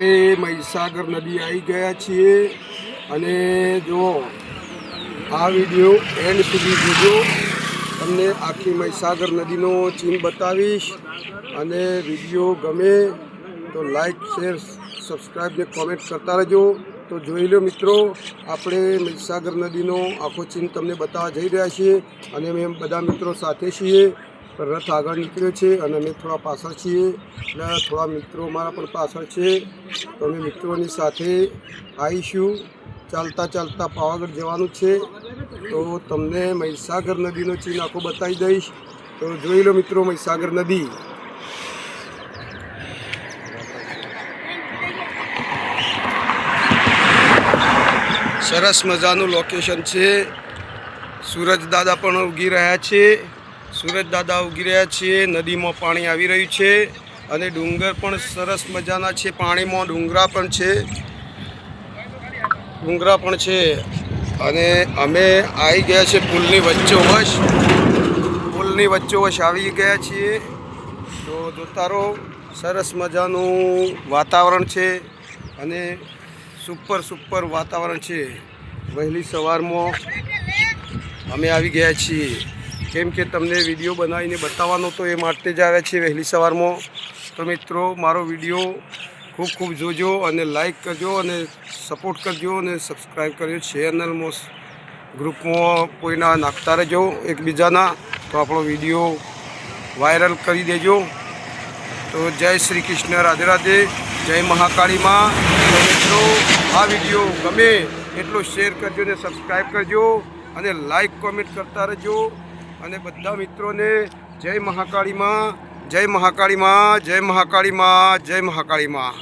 એ મહીસાગર નદી આવી ગયા છીએ અને જો આ વીડિયો એન્ડ સુધી જોજો. તમને આખી મહીસાગર નદીનો ચીન બતાવીશ અને વીડિયો ગમે તો લાઈક શેર સબસ્ક્રાઈબ ને કોમેન્ટ કરતા રહેજો. તો જોઈ લો મિત્રો, આપણે મહીસાગર નદીનો આખો ચીન તમને બતાવવા જઈ રહ્યા છીએ અને અમે બધા મિત્રો સાથે છીએ. રથ આગળ નીકળ્યો છે અને અમે થોડા પાછળ છીએ એટલે થોડા મિત્રો મારા પણ પાછળ છે. તો અમે મિત્રોની સાથે આવીશું. ચાલતા ચાલતા પાવાગઢ જવાનું છે. તો તમને મહીસાગર નદીનો ચીન આખો બતાવી દઈશ. તો જોઈ લો મિત્રો મહીસાગર નદી. સરસ મજાનું લોકેશન છે. સૂરજ દાદા પણ ઉગી રહ્યા છે. સૂરજ દાદા ઉગી રહ્યા છે, નદીમાં પાણી આવી રહ્યું છે અને ડુંગર પણ સરસ મજાના છે, પાણીમાં ડુંગરા પણ છે. ડુંગરા પણ છે અને અમે આવી ગયા છે પુલની વચ્ચોવશ. પુલની વચ્ચોવશ આવી ગયા છીએ. તો જોતા રહો સરસ મજાનું વાતાવરણ છે અને સુપર સુપર વાતાવરણ છે. વહેલી સવારમાં અમે આવી ગયા છીએ. કેમ કે તમને વીડિયો બનાવીને બતાવવાનો તો એ માટે જ આવ્યા છીએ વહેલી સવારમાં. તો મિત્રો, મારો વીડિયો ખૂબ ખૂબ જોજો અને લાઈક કરજો અને સપોર્ટ કરજો અને સબસ્ક્રાઈબ કરજો. ચેનલમાં ગ્રુપમાં કોઈના નાખતા રહેજો એકબીજાના. તો આપણો વીડિયો વાયરલ કરી દેજો. તો જય શ્રી કૃષ્ણ, રાધે રાધે. જય મહાકાળીમાં. તો મિત્રો, આ વીડિયો ગમે એટલો શેર કરજો ને સબસ્ક્રાઈબ કરજો અને લાઈક, કોમેન્ટ કરતા રહેજો. અને બધા મિત્રોને જય મહાકાળીમાં જય મહાકાળીમાં જય મહાકાળીમાં જય મહાકાળીમાં